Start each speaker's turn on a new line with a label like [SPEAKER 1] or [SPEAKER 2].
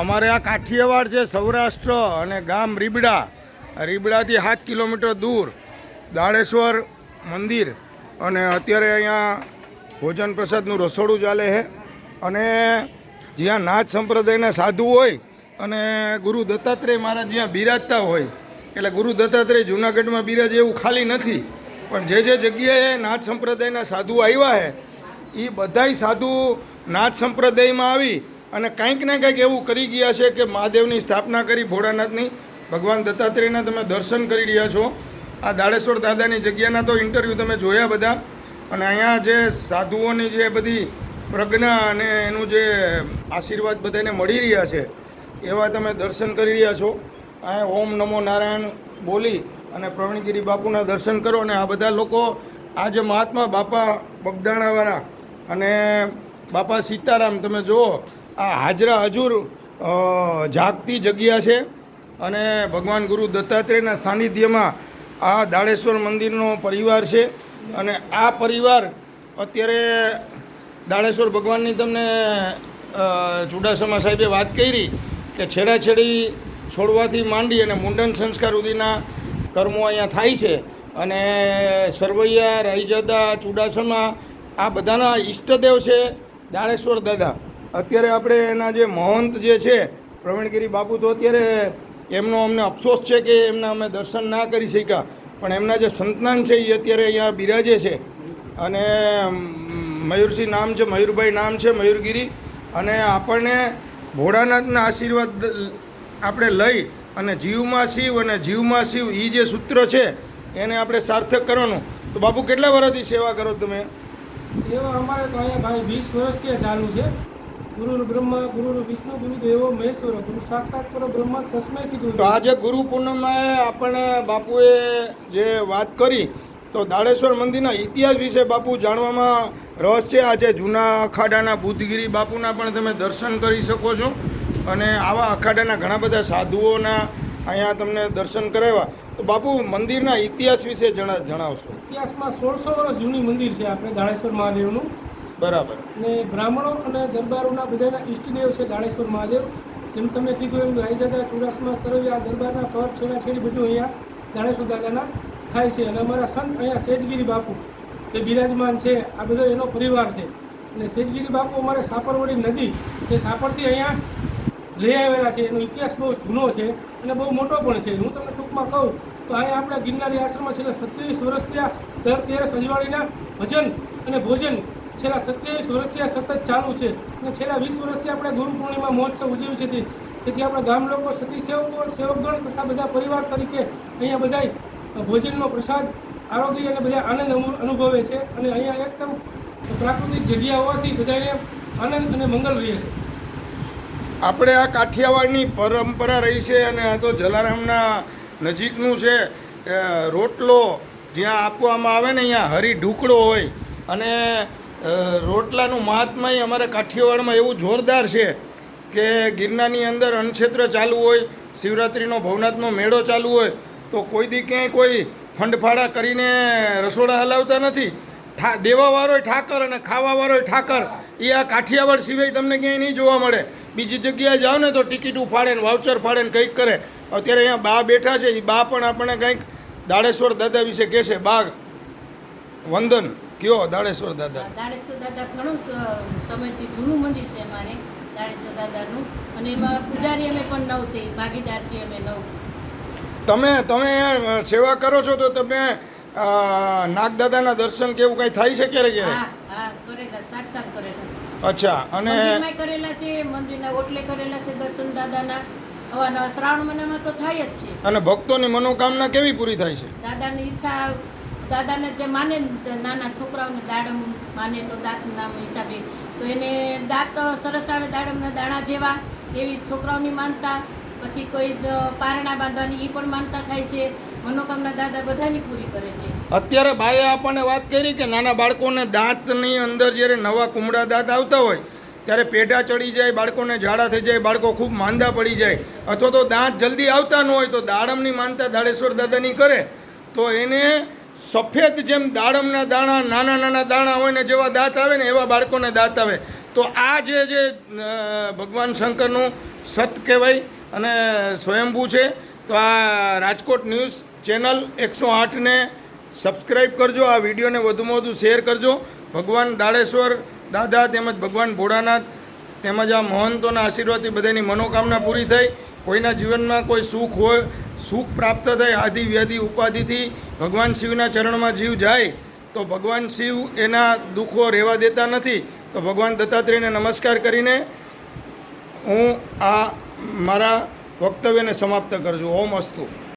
[SPEAKER 1] અમારે આ કાઠિયાવાડ છે, સૌરાષ્ટ્ર અને ગામ રીબડા. રીબડાથી સાત કિલોમીટર દૂર દાળેશ્વર મંદિર અને અત્યારે અહીંયા ભોજન પ્રસાદનું રસોડું ચાલે છે. અને જ્યાં નાથ સંપ્રદાયના સાધુ હોય અને ગુરુ દત્તાત્રેય મહારાજ જ્યાં બિરાજતા હોય, એટલે ગુરુ દત્તાત્રેય જૂનાગઢમાં બિરાજે એવું ખાલી નથી. પણ જે જે જગ્યાએ નાથ સંપ્રદાયના સાધુ આવ્યા છે એ બધાય સાધુ નાથ સંપ્રદાયમાં આવી અને કંઈક ને કંઈક એવું કરી ગયા છે કે મહાદેવની સ્થાપના કરી, ભોળાનાથની. ભગવાન દત્તાત્રેયના તમે દર્શન કરી રહ્યા છો. આ દાડેશ્વર દાદાની જગ્યાના તો ઇન્ટરવ્યૂ તમે જોયા બધા. અને અહીંયા જે સાધુઓની જે બધી પ્રજ્ઞા અને એનું જે આશીર્વાદ બધાને મળી રહ્યા છે, એવા તમે દર્શન કરી રહ્યા છો. અહીંયા ઓમ નમો નારાયણ બોલી અને પ્રવીણગીરી બાપુના દર્શન કરો અને આ બધા લોકો, આ જે મહાત્મા બાપા બગદાણાવાળા અને બાપા સીતારામ, તમે જુઓ આ હાજરા હજુર જાગતી જગ્યા છે અને ભગવાન ગુરુ દત્તાત્રેયના સાનિધ્યમાં આ દાડેશ્વર મંદિરનો પરિવાર છે અને આ પરિવાર અત્યારે દાડેશ્વર ભગવાનની તમને ચુડાસમા સાહેબે વાત કરી કે છેડાછેડી છોડવાથી માંડી અને મુંડન સંસ્કાર સુધીના કર્મો અહીંયા થાય છે અને સરવૈયા, રાયજાદા, ચુડાસમા આ બધાના ઈષ્ટદેવ છે દાડેશ્વર દાદા. અત્યારે આપણે એના જે મહંત જે છે, પ્રવીણગીરી બાપુ, તો અત્યારે એમનો અમને અફસોસ છે કે એમના અમે દર્શન ના કરી શક્યા. પણ એમના જે સંતાન છે એ અત્યારે અહીંયા બિરાજે છે. અને મયુરસિંહ નામ છે, મયુરભાઈ નામ છે, મયુરગીરી. અને આપણને ભોળાનાથના આશીર્વાદ આપણે લઈ અને જીવમાં શિવ અને જીવમાં શિવ એ જે સૂત્ર છે, એને આપણે સાર્થક કરવાનું. તો બાપુ, કેટલા વર્ષથી સેવા કરો તમે?
[SPEAKER 2] સેવા અમારે તો અહીંયા ભાઈ વીસ વર્ષથી ચાલુ છે. ગુરુ બ્રહ્મા ગુરુ વિષ્ણુ ગુરુ દેવો મહેશ્વર ગુરુ સાક્ષાત પર બ્રહ્મા તસ્મય શ્રી ગુરુ
[SPEAKER 1] તો આજે ગુરુ પૂર્ણિમાએ આપણે બાપુએ જે વાત કરી તો દાડેશ્વર મંદિરના ઇતિહાસ વિશે બાપુ જાણવામાં રસ છે. આજે જૂના અખાડાના બુદ્ધગીરી બાપુના પણ તમે દર્શન કરી શકો છો. અને આવા અખાડાના ઘણા બધા સાધુઓના અહીંયા તમને દર્શન કરાવ્યા. તો બાપુ મંદિરના ઇતિહાસ વિશે જણા જણાવશો
[SPEAKER 2] ઇતિહાસમાં સોળસો વર્ષ જૂની મંદિર છે આપણે દાળેશ્વર મહાદેવનું.
[SPEAKER 1] બરાબર.
[SPEAKER 2] અને બ્રાહ્મણો અને દરબારોના બધાના ઈષ્ટદેવ છે દાણેશ્વર મહાદેવ. જેમ તમે કીધું એમ રાયદાદા ચુડાસમા, સરવૈયા આ દરબારના કર છેડાછેડી બધું અહીંયા દાણેશ્વર દાદાના થાય છે. અને અમારા સંત અહીંયા સેજગીરી બાપુ, જે બિરાજમાન છે, આ બધો એનો પરિવાર છે. અને સેજગીરી બાપુ અમારે સાપરવડી નદી, જે સાપરથી અહીંયા લઈ આવેલા છે. એનો ઇતિહાસ બહુ જૂનો છે અને બહુ મોટો પણ છે. હું તમને ટૂંકમાં કહું, તો અહીંયા આપણા ગિરનારી આશ્રમમાં છેલ્લા સત્યાવીસ વર્ષથી આ દર તેરસ અજવાળીના ભજન અને ભોજન છેલ્લા સત્યાવીસ વર્ષથી આ સતત ચાલુ છે. અને છેલ્લા વીસ વર્ષથી આપણે ગુરુ પૂર્ણિમા મહોત્સવ ઉજવ્યું છે તેથી આપણા ગામ લોકો, સતી સેવકો, સેવકગણ તથા બધા પરિવાર તરીકે અહીંયા બધા ભોજનનો પ્રસાદ, આરોગ્ય અને બધા આનંદ અનુભવે છે. અને અહીંયા એકદમ પ્રાકૃતિક જગ્યા હોવાથી બધાને આનંદ અને મંગલ રહે છે.
[SPEAKER 1] આપણે આ કાઠિયાવાડની પરંપરા રહી છે અને આ તો જલારામના નજીકનું છે. રોટલો જ્યાં આપવામાં આવે ને, અહીંયા હરી ઢુકળો હોય અને રોટલાનું મહાત્માય અમારા કાઠિયાવાડમાં એવું જોરદાર છે કે ગિરનારની અંદર અન્નક્ષેત્ર ચાલુ હોય, શિવરાત્રિનો ભવનાથનો મેળો ચાલુ હોય, તો કોઈ દી ક્યાંય કોઈ ફંડફાળા કરીને રસોડા હલાવતા નથી. ઠા, દેવાવાળોય ઠાકર અને ખાવાવાળોય ઠાકર, એ આ કાઠિયાવાડ સિવાય તમને ક્યાંય નહીં જોવા મળે. બીજી જગ્યાએ જાઓ ને તો ટિકિટ ફાડે ને વાઉચર ફાડે ને કંઈક કરે. અત્યારે અહીંયા બા બેઠા છે એ બા પણ આપણને કંઈક દાડેશ્વર દાદા વિશે કહેશે બા વંદન. કયો? દાડેશ્વર દાદા.
[SPEAKER 3] દાડેશ્વર દાદા ઘણો સમયથી જૂનું મંદિર છે અમારે દાડેશ્વર દાદાનું. અને એમાં પૂજારી અમે પણ નવ છે ભાગીદાર છીએ અમે નવ.
[SPEAKER 1] તમે તમે સેવા કરો છો તો તમે નાગદાદાના દર્શન કેવું કંઈ થાય છે ક્યારે ક્યારે? અચ્છા અને
[SPEAKER 3] કરેલા છે મંદિરના ઓટલે કરેલા છે દર્શન દાદાના. શ્રાવણ મહિનામાં તો થાય જ છે.
[SPEAKER 1] અને ભક્તોની મનોકામના કેવી પૂરી થાય છે?
[SPEAKER 3] દાદાની ઈચ્છા દાદાને જે માને નાના છોકરાઓને દાડમ માને તો દાંત નામ હિસાબે. તો એને દાંત સરસ આવે દાડમના દાણા જેવા એવી છોકરાઓની માનતા, પછી કોઈ પારણા બાંધવાની એ પણ માનતા થાય છે. મનોકામના દાદા બધાની પૂરી કરે છે.
[SPEAKER 1] અત્યારે ભાઈએ આપણને વાત કરી કે નાના બાળકોને દાંતની અંદર જ્યારે નવા કુમળા દાંત આવતા હોય, ત્યારે પેઢા ચડી જાય, બાળકોને ઝાડા થઈ જાય, બાળકો ખૂબ માંદા પડી જાય. અથવા તો દાંત જલ્દી આવતા ન હોય તો દાડમની માનતા દાડેશ્વર દાદાની કરે. તો એને સફેદ જેમ દાડમના દાણા, નાના નાના દાણા હોય ને જેવા દાંત આવે ને એવા બાળકોને દાંત આવે. તો આ જે જે ભગવાન શંકરનું સત કહેવાય અને સ્વયંભૂ છે, તો આ રાજકોટ ન્યૂઝ ચેનલ એકસો આઠને સબસ્ક્રાઈબ કરજો, આ વિડીયોને વધુમાં વધુ શેર કરજો. ભગવાન દાડેશ્વર, દાદા તેમજ ભગવાન ભોળાનાથ તેમજ આ મહંતોના આશીર્વાદથી બધાની મનોકામના પૂરી થઈ. કોઈના જીવનમાં કોઈ સુખ હોય, સુખ પ્રાપ્ત થાય, આધિ વ્યાધિ ઉપાધિથી ભગવાન શિવના ચરણમાં જીવ જાય, તો ભગવાન શિવ એના દુઃખો રહેવા દેતા નથી. તો ભગવાન દત્તાત્રેયને નમસ્કાર કરીને હું આ મારા વક્તવ્યને સમાપ્ત કરું છું. ઓમ અસ્તુ.